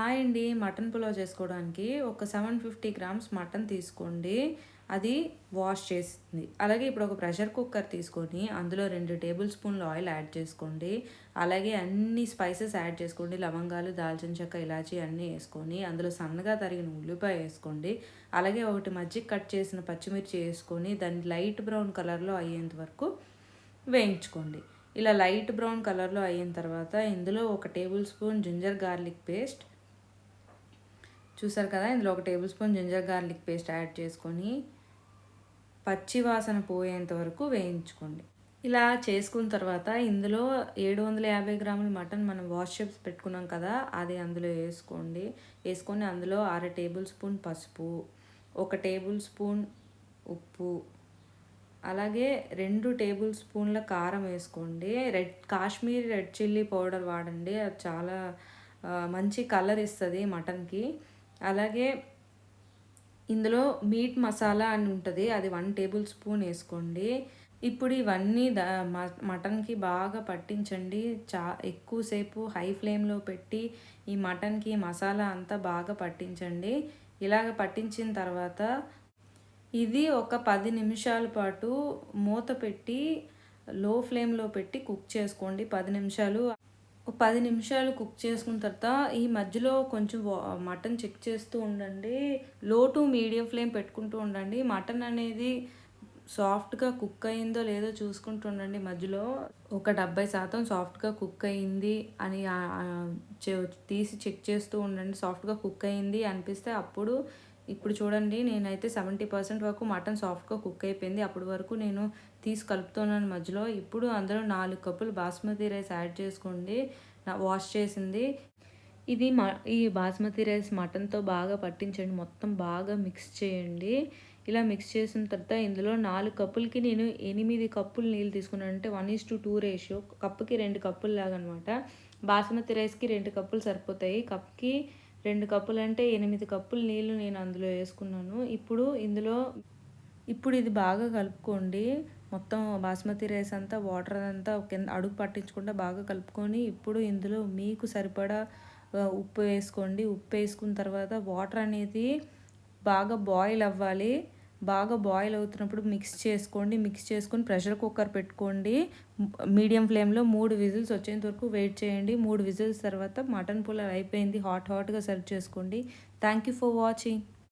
Hi అండి mutton pulao చేసుకోవడానికి ఒక సెవెన్ ఫిఫ్టీ గ్రామ్స్ మటన్ తీసుకోండి. అది వాష్ చేసింది. అలాగే ఇప్పుడు ఒక ప్రెషర్ కుక్కర్ తీసుకొని అందులో రెండు టేబుల్ స్పూన్లు ఆయిల్ యాడ్ చేసుకోండి. అలాగే అన్ని స్పైసెస్ యాడ్ చేసుకోండి. లవంగాలు దాల్చిన చెక్క ఇలాచి అన్నీ వేసుకొని అందులో సన్నగా తరిగిన ఉల్లిపాయ వేసుకోండి. అలాగే ఒకటి మజ్జిగ కట్ చేసిన పచ్చిమిర్చి వేసుకొని దాన్ని లైట్ బ్రౌన్ కలర్లో అయ్యేంత వరకు వేయించుకోండి. ఇలా లైట్ బ్రౌన్ కలర్లో అయిన తర్వాత ఇందులో ఒక tablespoon ginger garlic paste చూసారు కదా ఇందులో ఒక tablespoon ginger garlic paste add చేసుకొని పచ్చి వాసన పోయేంత వరకు వేయించుకోండి. ఇలా చేసుకున్న తర్వాత ఇందులో ఏడు వందల యాభై గ్రాముల మటన్ మనం వాష్ పెట్టుకున్నాం కదా అది అందులో వేసుకోండి. వేసుకొని అందులో అర టేబుల్ స్పూన్ పసుపు ఒక టేబుల్ స్పూన్ ఉప్పు అలాగే రెండు టేబుల్ స్పూన్ల కారం వేసుకోండి. Red Kashmir red chilli powder వాడండి అది చాలా మంచి కలర్ ఇస్తుంది మటన్కి. అలాగే ఇందులో మీట్ మసాలా అని ఉంటుంది అది వన్ టేబుల్ స్పూన్ వేసుకోండి. ఇప్పుడు ఇవన్నీ ద మటన్కి బాగా పట్టించండి. చా ఎక్కువసేపు హై ఫ్లేమ్లో పెట్టి ఈ మటన్కి మసాలా అంతా బాగా పట్టించండి. ఇలాగ పట్టించిన తర్వాత ఇది ఒక పది నిమిషాల పాటు మూత పెట్టి లో ఫ్లేమ్లో పెట్టి కుక్ చేసుకోండి. పది నిమిషాలు ఒక పది నిమిషాలు కుక్ చేసుకున్న తర్వాత ఈ మధ్యలో కొంచెం మటన్ చెక్ చేస్తూ ఉండండి. లో టు మీడియం ఫ్లేమ్ పెట్టుకుంటూ ఉండండి. మటన్ అనేది సాఫ్ట్గా కుక్ అయిందో లేదో చూసుకుంటూ ఉండండి మధ్యలో. ఒక డెబ్బై శాతం సాఫ్ట్గా కుక్ అయింది అని తీసి చెక్ చేస్తూ ఉండండి. సాఫ్ట్గా కుక్ అయింది అనిపిస్తే అప్పుడు ఇప్పుడు చూడండి నేనైతే సెవెంటీ పర్సెంట్ వరకు మటన్ సాఫ్ట్గా కుక్ అయిపోయింది. అప్పటి వరకు నేను తీసి కలుపుతున్నాను మధ్యలో. ఇప్పుడు అందులో నాలుగు కప్పులు బాస్మతి రైస్ యాడ్ చేసుకోండి. వాష్ చేసింది. ఇది మ ఈ బాస్మతి రైస్ మటన్తో బాగా పట్టించండి. మొత్తం బాగా మిక్స్ చేయండి. ఇలా మిక్స్ చేసిన తర్వాత ఇందులో నాలుగు కప్పులకి నేను ఎనిమిది కప్పులు నీళ్ళు తీసుకున్నాను. అంటే one is to two ratio కప్పుకి రెండు కప్పులు లాగా అనమాట బాస్మతి రైస్కి రెండు కప్పులు సరిపోతాయి. కప్కి రెండు కప్పులు అంటే ఎనిమిది కప్పులు నీళ్ళు నేను అందులో వేసుకున్నాను. ఇప్పుడు ఇందులో ఇప్పుడు ఇది బాగా కలుపుకోండి. మొత్తం బాస్మతి రైస్ అంతా వాటర్ అంతా కింద అడుగు పట్టించకుండా బాగా కలుపుకొని ఇప్పుడు ఇందులో మీకు సరిపడా ఉప్పు వేసుకోండి. ఉప్పు వేసుకున్న తర్వాత వాటర్ అనేది బాగా బాయిల్ అవ్వాలి. బాగా బాయిల్ అవుతున్నప్పుడు మిక్స్ చేసుకోండి మిక్స్ చేసుకొని ప్రెషర్ కుక్కర్ పెట్టుకోండి. మీడియం ఫ్లేమ్లో మూడు విజిల్స్ వచ్చేంత వరకు వెయిట్ చేయండి. మూడు విజిల్స్ తర్వాత మటన్ పులావ్ అయిపోయింది. హాట్ హాట్గా సర్వ్ చేసుకోండి. Thank you for watching